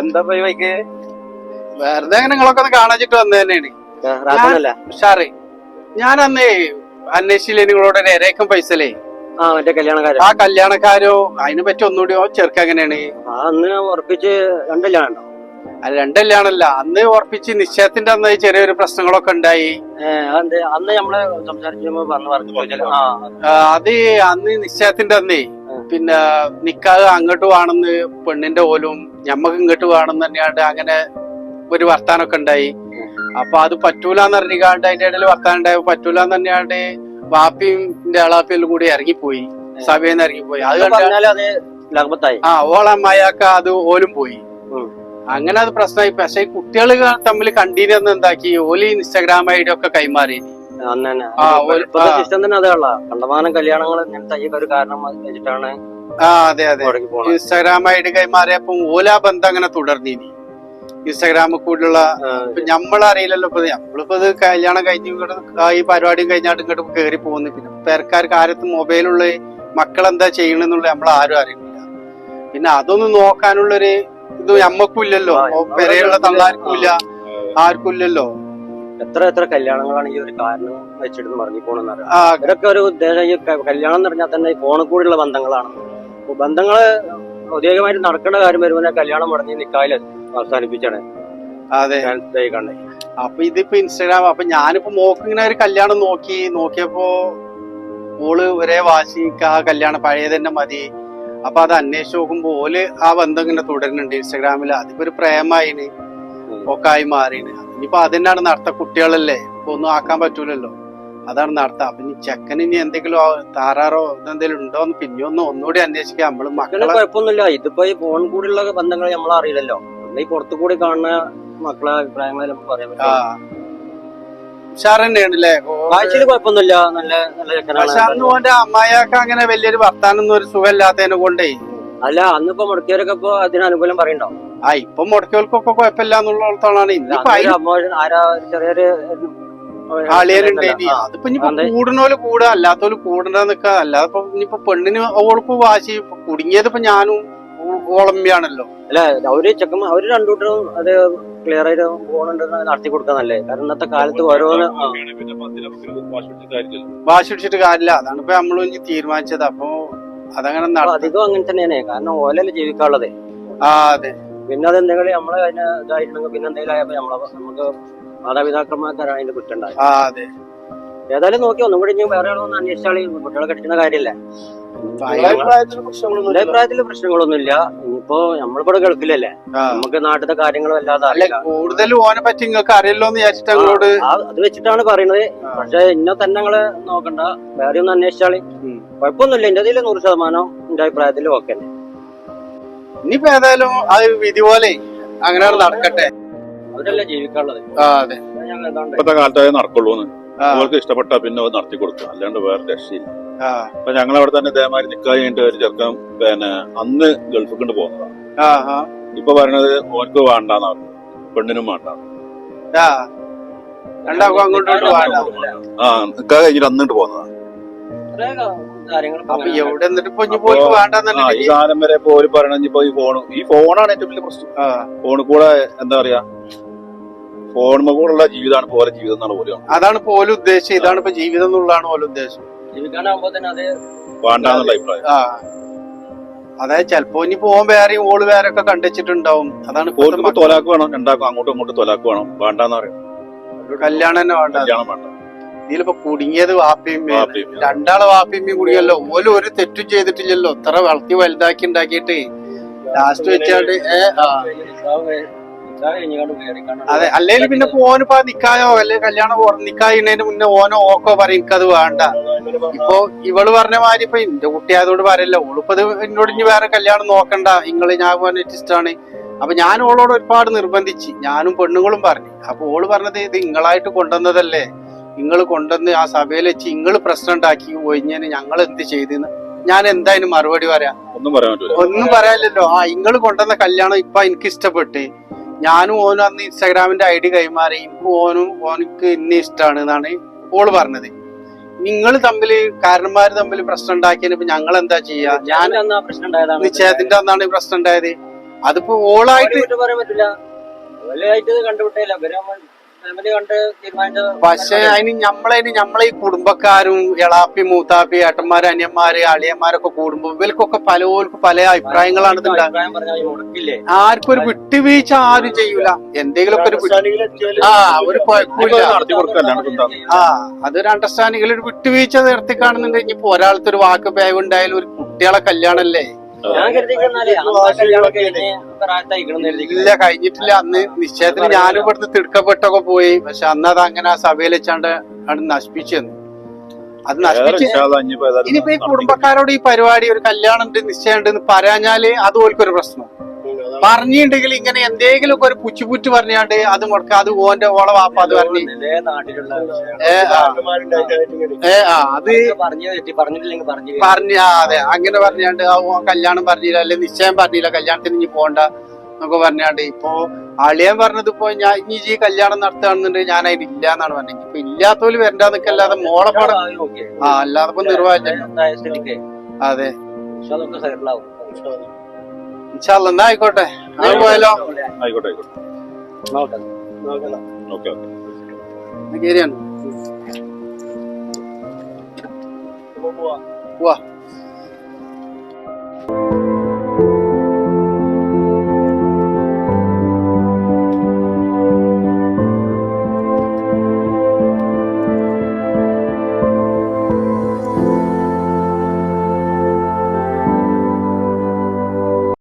എന്താ പോയി വൈക്ക്? വെറുതെ അങ്ങനെ നിങ്ങളൊക്കെ ഒന്ന് കാണാച്ചിട്ട് വന്നത് തന്നെയാണ്. ഉഷാറ് ഞാൻ അന്നേ അന്വേഷിച്ചില്ലേ നിങ്ങളോട് ഇരേക്കും പൈസലേ? ആ മറ്റേ കല്യാണക്കാരൻ. ആ കല്യാണക്കാരോ അതിനെ പറ്റി ഒന്നുകൂടി ചെറുക്ക എങ്ങനെയാണ്? ആ അന്ന് ഉറപ്പിച്ച് അത് രണ്ടല്ലാണല്ല അന്ന് ഉറപ്പിച്ച് നിശ്ചയത്തിന്റെ അന്ന് ചെറിയൊരു പ്രശ്നങ്ങളൊക്കെ ഉണ്ടായി. അന്ന് നമ്മൾ സംസാരിച്ചു അത് അന്ന് നിശ്ചയത്തിന്റെ അന്നേ പിന്നെ നിക്കാഹ് അങ്ങോട്ട് വേണമെന്ന് പെണ്ണിന്റെ ഓലും ഞമ്മക്ക് ഇങ്ങോട്ട് വേണമെന്ന് തന്നെയാണ്ട് അങ്ങനെ ഒരു വർത്താനൊക്കെ ഉണ്ടായി. അപ്പൊ അത് പറ്റൂലെന്ന് അറിഞ്ഞിക്കാണ്ട് അതിന്റെ ഇടയിൽ വർത്താനം ഉണ്ടായപ്പോ പറ്റൂലെന്ന് തന്നെയാണ്ട് വാപ്പിയും അളാപ്പിയും കൂടി ഇറങ്ങിപ്പോയി. സഭയിൽ നിന്ന് ഇറങ്ങിപ്പോയി. അത് കണ്ടാലും ആ ഓളമ്മയാക്ക അത് ഓലും പോയി. അങ്ങനെ അത് പ്രശ്നമായി. പക്ഷെ കുട്ടികൾ തമ്മിൽ കണ്ടീനെന്ന് എന്താക്കി? ഓലി ഇൻസ്റ്റാഗ്രാം ഐഡി ഒക്കെ കൈമാറി. സിസ്റ്റം തന്നെ അതേയുള്ള കണ്ടമാനം കല്യാണങ്ങൾ ഇങ്ങനത്തെ ഈ ഒരു കാരണം വെച്ചിട്ടാണ് ആ അതെ അതെ. ഇൻസ്റ്റാഗ്രാം ഐഡി കൈമാറിയപ്പോ ഓല ബന്ധം അങ്ങനെ തുടർന്നിനി ഇൻസ്റ്റാഗ്രാമിൽ കൂടിയുള്ള നമ്മളറിയില്ലല്ലോ ഇപ്പൊ നമ്മളിപ്പോ ഇത് കല്യാണം കഴിഞ്ഞ് ഈ പരിപാടിയും കഴിഞ്ഞാട്ട് ഇങ്ങോട്ട് കയറി പോകുന്നു. പിന്നെ പേർക്കാർക്ക് ആരത്ത് മൊബൈലുള്ള മക്കളെന്താ ചെയ്യണെന്നുള്ള നമ്മൾ ആരും അറിയുന്നില്ല. പിന്നെ അതൊന്നും നോക്കാനുള്ളൊരു ഇത് നമ്മക്കും ഇല്ലല്ലോ പെരയുള്ള തള്ളാർക്കും ഇല്ല ആർക്കും ഇല്ലല്ലോ എത്ര എത്ര കല്യാണങ്ങളാണ് ഈ ഒരു കാരണം വെച്ചിട്ട് മറങ്ങി പോണെന്ന് അറിയാം ഇതൊക്കെ ഒരു ഉദ്ദേശം ഈ കല്യാണം എന്ന് പറഞ്ഞാൽ തന്നെ ഈ ഫോണിൽ കൂടിയുള്ള ബന്ധങ്ങളാണ്. ബന്ധങ്ങൾ ഔദ്യോഗികമായിട്ട് നടക്കേണ്ട കാര്യം വരുമ്പോൾ കല്യാണം മുടങ്ങി നിക്കായിൽ അവസാനിപ്പിച്ചാണ് അതെ. കണ്ടേ അപ്പൊ ഇതിപ്പോ ഇൻസ്റ്റാഗ്രാം അപ്പൊ ഞാനിപ്പോ മോക്ക് ഇങ്ങനെ ഒരു കല്യാണം നോക്കി നോക്കിയപ്പോ ഓൾ ഒരേ വാശി "എനിക്ക് ആ കല്യാണം പഴയ തന്നെ മതി. അപ്പൊ അത് അന്വേഷിച്ച് നോക്കുമ്പോ ഓൽ ആ ബന്ധം ഇങ്ങനെ തുടരുന്നുണ്ട് ഇൻസ്റ്റാഗ്രാമിൽ അതിപ്പോ ഒരു പ്രേമായിന്. ഒക്കെ ആയി മാറിന്. ഇനിയിപ്പോ അതന്നെയാണ് നടത്ത കുട്ടികളല്ലേ? ഇപ്പൊ ഒന്നും ആക്കാൻ പറ്റൂലല്ലോ. അതാണ് നടത്ത. അപ്പൊ ഇനി ചെക്കന് ഇനി എന്തെങ്കിലും താറാറോ എന്തെങ്കിലും ഉണ്ടോ എന്ന് പിന്നെ ഒന്ന് ഒന്നുകൂടി അന്വേഷിക്കാം. നമ്മൾ മക്കളെ കുഴപ്പമൊന്നുമില്ല. ഇതിപ്പോ ഈ ഫോൺ കൂടിയുള്ള ബന്ധങ്ങൾ നമ്മൾ അറിയില്ലല്ലോ. ഈ പുറത്തു കൂടി കാണുന്ന മക്കളെ അഭിപ്രായങ്ങൾ നമുക്ക് പറയാൻ പറ്റും. കാഴ്ചയിൽ കുഴപ്പമൊന്നുമില്ല. നല്ല നല്ല ചെക്കനാണ്. ഓന്റെ അമ്മായിയൊക്കെ അങ്ങനെ വലിയൊരു വർത്താനൊന്നും ഒരു സുഖമില്ലാത്തതിനെ കൊണ്ടേ. അല്ല അന്നിപ്പോ മുടക്കിയവരൊക്കെ ഇപ്പൊ അതിന് അനുകൂലം പറയണ്ടോ ആ ഇപ്പൊ മുടക്കിയവർക്കൊക്കെ കുഴപ്പമില്ല എന്നുള്ളിടത്തോളാണ് ചെറിയൊരു ആളിയലുണ്ട്. അതിപ്പോ ഇനിയിപ്പോ അതെ. കൂടുന്നോൽ കൂടാ അല്ലാത്തോൽ കൂടണ്ട നിക്ക. അല്ലാതെ ഇപ്പൊ ഇനിയിപ്പോ പെണ്ണിന് ഓൾക്ക് വാശി കുടുങ്ങിയത് ഇപ്പൊ ഞാനും ഓ- ഓളമ്മയാണല്ലോ അല്ല അവർ ചെക്കന്മാർ അവർ രണ്ടുകൂട്ടരും അത് ക്ലിയർ ആയിട്ട് പോകണുണ്ട് നടത്തി കൊടുക്കാൻ നല്ലേ? കാരണം ഇന്നത്തെ കാലത്ത് ഓരോന്ന് വാശി പിടിച്ചിട്ട് കാര്യമില്ല. അതാണ് ഇപ്പൊ നമ്മളും ഇനി തീരുമാനിച്ചത്. അപ്പൊ അതങ്ങനെ നടത്തി അധികം അങ്ങനെ തന്നെയാണ്. കാരണം ഓലല്ലേ ജീവിക്കാനുള്ളത്. ആ അതെ. പിന്നെ അത് എന്തെങ്കിലും നമ്മളെ അതിന് ഇതായിട്ടുണ്ടെങ്കിൽ പിന്നെ എന്തെങ്കിലും ആയപ്പോ നമ്മളെ നമുക്ക് മാതാപിതാക്കന്മാർക്കാരാണ് അതിന്റെ കുറ്റം ഉണ്ടായത് ഏതായാലും നോക്കി ഒന്നും കൂടി ഇനി വേറെ ആളൊന്നും അന്വേഷിച്ചാൽ കുട്ടികളെ കെട്ടിക്കുന്ന കാര്യമില്ല. അഭിപ്രായത്തിൽ പ്രശ്നങ്ങളൊന്നുമില്ല. ഇനിയിപ്പോ നമ്മളിവിടെ ഗൾഫിലല്ലേ. നമുക്ക് നാട്ടിലത്തെ കാര്യങ്ങളും അല്ലാതെ കൂടുതലും കൂടുതൽ ഓനെ പറ്റി നിങ്ങൾക്ക് അറിയല്ലോ എന്ന് വിചാരിച്ചിട്ട് ഞങ്ങളോട് അത് വെച്ചിട്ടാണ് പറയുന്നത് പക്ഷെ ഇന്ന തന്നെ നിങ്ങൾ നോക്കണ്ട. വേറെ ഒന്ന് അന്വേഷിച്ചാൽ. കുഴപ്പമൊന്നുമില്ല. എന്റെ അതിൽ നൂറ് ശതമാനം എന്റെ അഭിപ്രായത്തിൽ ഓക്കെ ഇനിയിപ്പോ ഏതായാലും അത് വിധി പോലെ അങ്ങനെ നടക്കട്ടെ. അവരല്ലേ ജീവിക്കാനുള്ളത്? ആ അതെ. ഇപ്പത്തെ കാലത്ത് നടക്കുള്ളൂ അവർക്ക് ഇഷ്ടപ്പെട്ട പിന്നെ അത് നടത്തി കൊടുക്കും അല്ലാണ്ട് വേറെ രക്ഷയില്ല. ആ. അപ്പൊ ഞങ്ങൾ അവിടെ തന്നെ ഇതേമാതിരി നിക്കാൻ കഴിഞ്ഞിട്ട് ഒരു ചെറുക്കൻ പിന്നെ അന്ന് ഗൾഫ് കൊണ്ട് പോകുന്നതാണ് ആ ആ. ഇപ്പൊ പറയണത് ഓനക്ക് വേണ്ടാന്ന് പറഞ്ഞു പെണ്ണിനും വേണ്ട. ആ. നിക്കാൻ ആ കഴിഞ്ഞിട്ട് അന്നിട്ട് പോകുന്നതാണ് എവിടെ എന്നിട്ട് ഇപ്പൊ പോയി വേണ്ടെന്നല്ല ഈ കാലം വരെ ഇപ്പൊ ഒരു പറയണ ഇപ്പൊ ഈ ഫോൺ ഈ ഫോണാണ് ഏറ്റവും വലിയ പ്രശ്നം. ആ. ഫോണിൽ കൂടെ എന്താ പറയാ? ഫോണിൽ കൂടെ ഉള്ള ജീവിതമാണ് പോലെ ജീവിതം എന്നാണ് പോലും അതാണ് പോലും ഉദ്ദേശം ഇതാണ് ഇപ്പൊ ജീവിതം എന്നുള്ളതാണ് പോലും ഉദ്ദേശം. ജീവിക്കാനാകുമ്പോ തന്നെ അത് വേണ്ടാന്നുള്ള അഭിപ്രായം. ആ. അതായത് ചെലപ്പോ ഇനി പോകാൻ വേറെയും ഓൾ വേറെ ഒക്കെ കണ്ടുവച്ചിട്ടുണ്ടാവും അതാണ് ഇപ്പോഴത്തെ ഓർക്ക് മക്ക- തൊലാക്ക് വേണം രണ്ടാക്കും അങ്ങോട്ടും ഇങ്ങോട്ടും തൊലാക്ക് വേണം. വേണ്ടാന്ന് പറയും. കല്യാണം തന്നെ വേണ്ട. കല്യാണം വേണ്ട. ഇതിലിപ്പോ കുടുങ്ങിയത് വാപ്പിയും വാപ്പിയും. രണ്ടാളെ വാപ്പിയും കുടുങ്ങിയല്ലോ. ഓൽ ഒരു തെറ്റും ചെയ്തിട്ടില്ലല്ലോ. ഇത്ര വളർത്തി വലുതാക്കി ഉണ്ടാക്കിയിട്ട് ലാസ്റ്റ് വെച്ചാണ്ട് ഏ അതെ അല്ലെങ്കിൽ പിന്നെ ഇപ്പൊ ഓനിപ്പോ നിക്കായോ? അല്ലെ കല്യാണം നിക്കായിണേന് മുന്നേ ഓനോ ഓക്കോ പറയും എനിക്കത് വേണ്ട. ഇപ്പൊ ഇവൾ പറഞ്ഞ മാതിരി ഇപ്പൊ എന്റെ കുട്ടിയായതോട് പറയല്ല. ഓളിപ്പത് എന്നോട് ഇനി വേറെ കല്യാണം നോക്കണ്ട. നിങ്ങൾ ഞാൻ പറഞ്ഞിട്ട് ഇഷ്ടമാണ് അപ്പൊ ഞാൻ ഓളോട് ഒരുപാട് നിർബന്ധിച്ച്. ഞാനും പെണ്ണുങ്ങളും പറഞ്ഞു. അപ്പൊ ഓൾ പറഞ്ഞത് ഇത് നിങ്ങളായിട്ട് കൊണ്ടുവന്നതല്ലേ? നിങ്ങൾ കൊണ്ടുവന്ന് ആ സഭയിൽ വെച്ച് നിങ്ങൾ പ്രശ്നം ഉണ്ടാക്കി ഒഴിഞ്ഞതിന് ഞങ്ങൾ എന്ത് ചെയ്തെന്ന്? ഞാൻ എന്തായാലും മറുപടി പറയാ? ഒന്നും പറയാൻ ഒന്നും പറയാനില്ലല്ലോ. ആ നിങ്ങൾ കൊണ്ടുവന്ന കല്യാണം ഇപ്പൊ എനിക്ക് ഇഷ്ടപ്പെട്ട്. ഞാനും ഓനും അന്ന് ഇൻസ്റ്റാഗ്രാമിന്റെ ഐ ഡി കൈമാറി. എനിക്ക് ഓനും ഓനക്ക് ഇന്ന ഇഷ്ടമാണ് എന്നാണ് ഓൾ പറഞ്ഞത്. നിങ്ങൾ തമ്മിൽ കാരണന്മാര് തമ്മിൽ പ്രശ്നം ഉണ്ടാക്കിയതിന് ഞങ്ങൾ എന്താ ചെയ്യാ? ഞാൻ നിശ്ചയത്തിന്റെ അന്നാണ് പ്രശ്നം ഉണ്ടായത് അതിപ്പോ ഓളായിട്ട് പറയാൻ പറ്റില്ല വലിയായിട്ട് പക്ഷെ അതിന് ഞമ്മളതിന് ഞമ്മളെ ഈ കുടുംബക്കാരും എളാപ്പി മൂത്താപ്പി ഏട്ടന്മാര് അനിയന്മാര് അളിയന്മാരൊക്കെ കൂടുമ്പോ ഇവർക്കൊക്കെ പലവർക്കും പല അഭിപ്രായങ്ങളാണ് ആർക്കും ഒരു വിട്ടുവീഴ്ച ആരും ചെയ്യൂല. എന്തെങ്കിലുമൊക്കെ ഒരു ആ ഒരു കുഴപ്പമില്ല. ആ അതൊരു അണ്ടർസ്റ്റാൻഡിങ്ങിൽ ഒരു വിട്ടുവീഴ്ച നിർത്തി കാണുന്നുണ്ടെങ്കിൽ ഇപ്പൊ ഒരാളത്തെ ഒരു വാക്ക് ബാഗ് ഉണ്ടായാലും ഒരു കുട്ടികളെ കല്യാണല്ലേ? ഇല്ല കഴിഞ്ഞിട്ടില്ല. അന്ന് നിശ്ചയത്തിന് ഞാനും ഇവിടുന്ന് തിടുക്കപ്പെട്ടൊക്കെ പോയി. പക്ഷെ അന്ന് അത് അങ്ങനെ ആ സഭയിൽ വെച്ചാണ്ട് അത് നശിപ്പിച്ചെന്ന് അത് നശിപ്പിച്ച് ഇനിയിപ്പോ ഈ കുടുംബക്കാരോട് ഈ പരിപാടി ഒരു കല്യാണം ഉണ്ട് നിശ്ചയം ഉണ്ട് എന്ന് പറയാഞ്ഞാൽ അത് ഓൽക്കൊരു പ്രശ്നം പറഞ്ഞിട്ടുണ്ടെങ്കിൽ ഇങ്ങനെ എന്തെങ്കിലും ഒക്കെ ഒരു പുച്ചുപുറ്റു പറഞ്ഞാണ്ട് അത് മുടക്ക അത് ഓന്റെ ഓളെ വാപ്പ അത് പറഞ്ഞു. ഏ ആ. ആ. അത് പറഞ്ഞു അതെ. അങ്ങനെ പറഞ്ഞാണ്ട് കല്യാണം പറഞ്ഞില്ല അല്ലെ നിശ്ചയം പറഞ്ഞില്ല കല്യാണത്തിന് ഇനി പോണ്ട എന്നൊക്കെ പറഞ്ഞാണ്ട് ഇപ്പോ അളിയൻ പറഞ്ഞത് ഇപ്പൊ ഞാൻ ഇനി ജീ കല്യാണം നടത്തുകയാണെന്നുണ്ടെങ്കിൽ ഞാൻ അതിന് ഇല്ല എന്നാണ് പറഞ്ഞത്. ഇപ്പൊ ഇല്ലാത്തോൽ വരണ്ട അല്ലാതെ മോളെ പടം ആ അല്ലാതെ ഇപ്പൊ നിർവാഹം അതെ. അതൊക്കെ സൈഡിലാവും ഇൻഷാല്ല എന്നാ ആയിക്കോട്ടെ. അങ്ങനെ പോയാലോ ആയിക്കോട്ടെ ആയിക്കോട്ടെ. നോക്കാം ഓക്കെ ഓക്കെ. ശരിയാണ് പോവാ.